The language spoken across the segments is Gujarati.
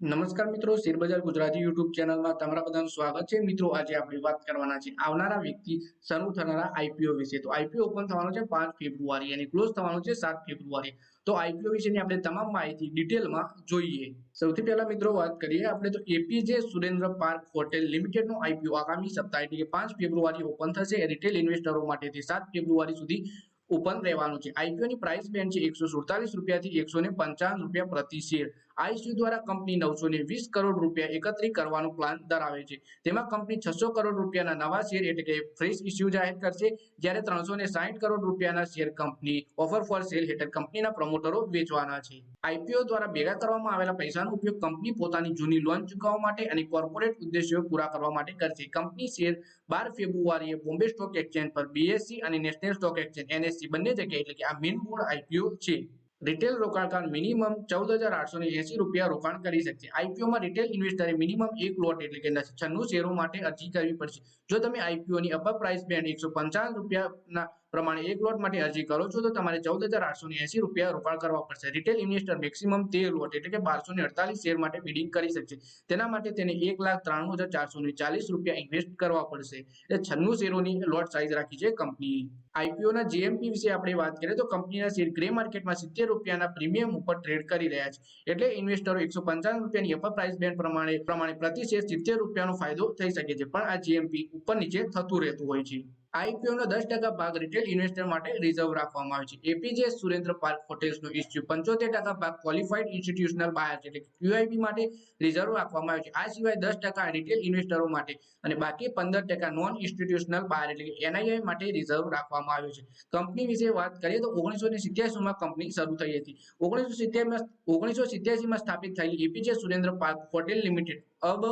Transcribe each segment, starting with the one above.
નમસ્કાર મિત્રો શેરબજાર ગુજરાતી યુટ્યુબ ચેનલમાં તમારા બધાનું સ્વાગત છે. મિત્રો, આજે આપણે વાત કરવાના છે આવનારા વ્યક્તિ શરૂ થનારા આઈપીઓ વિશે. તો આઈપીઓ ઓપન થવાનો છે પાંચ ફેબ્રુઆરી અને ક્લોઝ થવાનો છે સાત ફેબ્રુઆરી. તો આઈપીઓ વિશેની આપણે તમામ માહિતી ડિટેલમાં જોઈએ. સૌથી પહેલા મિત્રો, વાત કરીએ આપણે તો એપીજે સુરેન્દ્ર પાર્ક હોટેલ લિમિટેડનો આઈપીઓ આગામી સપ્તાહ, એટલે કે પાંચ ફેબ્રુઆરી ઓપન થશે. રિટેલ ઇન્વેસ્ટરો માટેથી સાત ફેબ્રુઆરી સુધી ઓપન રહેવાનું છે. આઈપીઓની પ્રાઇસ બેન્ડ છે એકસો સુડતાલીસ રૂપિયાથી એકસો ને પંચાવન રૂપિયા પ્રતિ શેર. આઈસીયુ દ્વારા કંપની નવસો વીસ કરોડ રૂપિયા એકત્રિત કરવાનો પ્લાન ધરાવે છે. તેમાં કંપની છસો કરોડ રૂપિયાના નવા શેર એટલે કે ફ્રેશ ઇસ્યુ જાહેર કરશે, જ્યારે ત્રણસો સાહીઠ કરોડ રૂપિયાના share company offer for sale હેઠળ કંપનીના પ્રમોટરો વેચવાના છે. આઈપીઓ દ્વારા ભેગા કરવામાં આવેલા પૈસાનો ઉપયોગ કંપની પોતાની જૂની લોન ચૂકવવા માટે અને કોર્પોરેટ ઉદ્દેશ્યો પૂરા કરવા માટે કરશે. કંપની શેર બાર ફેબ્રુઆરીએ બોમ્બે સ્ટોક એક્સચેન્જ પર બીએસસી અને નેશનલ સ્ટોક એક્સચેન્જ એનએસસી બંને જગ્યાએ એટલે કે આ મેઇન બોર્ડ આઈપીઓ છે. રિટેલ રોકાણકાર મિનિમમ ચૌદ હજાર આઠસો ને એસી રૂપિયા રોકાણ કરી શકશે. આઈપીઓમાં રિટેલ ઇન્વેસ્ટરે મિનિમમ એક લોટ એટલે કે છન્નું શેરો માટે અરજી કરવી પડશે. જો તમે આઈપીઓની અપર પ્રાઇસ બેન્ડ એકસો પંચાવન રૂપિયાના પ્રમાણે એક લોટ માટે અરજી કરો છો, તો તમારે ચૌદ હજાર આઠસો એસી રૂપિયા રોકાણ કરવા પડશે. રિટેલ ઇન્વેસ્ટર મેક્સિમમ તેર લોટ એટલે કે બારસો ને અડતાલીસ શેર માટે બિડિંગ કરી શકશે. તેના માટે તેને એક લાખ ત્રાણું હજાર ચારસો ને ચાલીસ રૂપિયા ઇન્વેસ્ટ કરવા પડશે. એટલે છન્નું શેરોની લોટ સાઇઝ રાખી છે કંપનીએ આઈપીઓના જીએમપી વિશે આપણે વાત કરીએ તો કંપનીના શેર ગ્રે માર્કેટમાં સિત્તેર રૂપિયાના પ્રીમિયમ ઉપર ટ્રેડ કરી રહ્યા છે. એટલે ઇન્વેસ્ટરો એકસો પંચાવન રૂપિયાની અપર પ્રાઇસ બેન્ડ પ્રમાણે પ્રમાણે પ્રતિ શેર સિત્તેર રૂપિયાનો ફાયદો થઈ શકે છે. પણ આ જીએમપી ઉપર નીચે થતું રહેતું હોય છે. આઈપીઓનો દસ ટકા ભાગ રિટેલ ઇન્વેસ્ટર માટે રિઝર્વ રાખવામાં આવે છે. એપીજે સુરેન્દ્ર પાર્ક હોટેલ્સનો ઇસ્યુ પંચોતેર ટકા ભાગ ક્વોલિફાઈડ ઇન્સ્ટિટ્યુશનલ બાયર એટલે ક્યુઆઈબી માટે રિઝર્વ રાખવામાં આવે છે. આ સિવાય દસ ટકા રિટેલ ઇન્વેસ્ટરો માટે અને બાકી પંદર ટકા નોન ઇન્સ્ટિટ્યુશનલ બાયર એટલે કે એનઆઈઆઈ માટે રિઝર્વ રાખવામાં આવ્યો છે. કંપની વિશે વાત કરીએ તો ઓગણીસો ને સિત્યાસીમાં કંપની શરૂ થઈ હતી. ઓગણીસો સિત્તેરમાં ઓગણીસો સિત્યાસીમાં સ્થાપિત થયેલી APJ Surendra Park Hotel Limited. અબ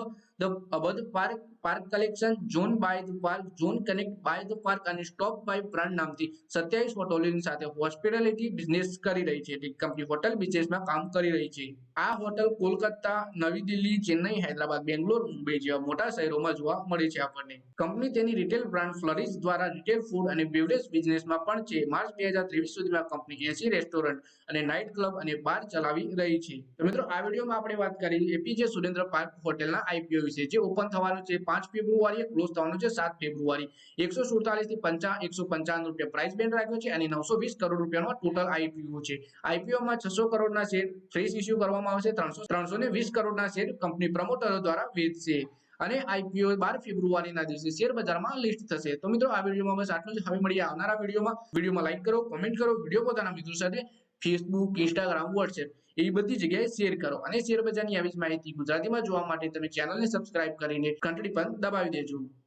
ધ અબધ Park Park collection zone by the Park zone connect by the Park અને સ્ટોપ બાય બ્રાન્ડ નામથી સત્યાવીસ હોટલોની સાથે હોસ્પિટાલિટી બિઝનેસ કરી રહી છે. કંપની હોટલ બિઝનેસમાં કામ કરી રહી છે. આ હોટલ કોલકાતા, નવી દિલ્હી, ચેન્નઈ, હૈદરાબાદ, બેંગ્લોર, મુંબઈ જેવા મોટા શહેરોમાં જોવા મળે છે આપણને. કંપની તેની રિટેલ બ્રાન્ડ ફ્લરિશ દ્વારા રિટેલ ફૂડ અને બેવરેજ બિઝનેસમાં પણ છે. માર્ચ બે હજાર ત્રેવીસ સુધીમાં કંપની એસી રેસ્ટોરન્ટ અને નાઇટ ક્લબ અને બાર ચલાવી રહી છે. તો મિત્રો, આ વિડીયોમાં આપણે વાત કરી એપીજે સુરેન્દ્ર પાર્ક હોટેલના આઈપીઓ વિશે, જે ઓપન થવાનું છે પાંચ ફેબ્રુઆરીએ ક્લોઝ થવાનું છે સાત ફેબ્રુઆરી. એકસો સુડતાલીસથી પંચા, એકસો પંચાવન રૂપિયા પ્રાઇસ બેન્ડ રાખ્યો છે અને નવસો વીસ કરોડ રૂપિયાનો ટોટલ આઈપીઓ છે. આઈપીઓમાં છસો કરોડના શેર ફ્રેશ ઇસ્યુ કરવામાં આવશે, ત્રણસો ત્રણસો કરોડના શેર કંપની પ્રમોટરો દ્વારા વેચશે. અને આઈપીઓ બાર ફેબ્રુઆરીના દિવસે શેર લિસ્ટ થશે. તો મિત્રો, આ વિડીયોમાં બસ આટલું જ. હવે મળીએ આવનારા વિડીયોમાં. વિડીયોમાં લાઈક કરો કોમેન્ટ કરો, વીડિયો પોતાના મિત્રો સાથે ફેસબુક ઇન્સ્ટાગ્રામ વોટ્સએપ એવી બધી જગ્યાએ શેર કરો. અને શેર બજારની આવી જ માહિતી ગુજરાતીમાં જોવા માટે તમે ચેનલને સબસ્ક્રાઇબ કરીને ઘંટડી પણ દબાવી દેજો.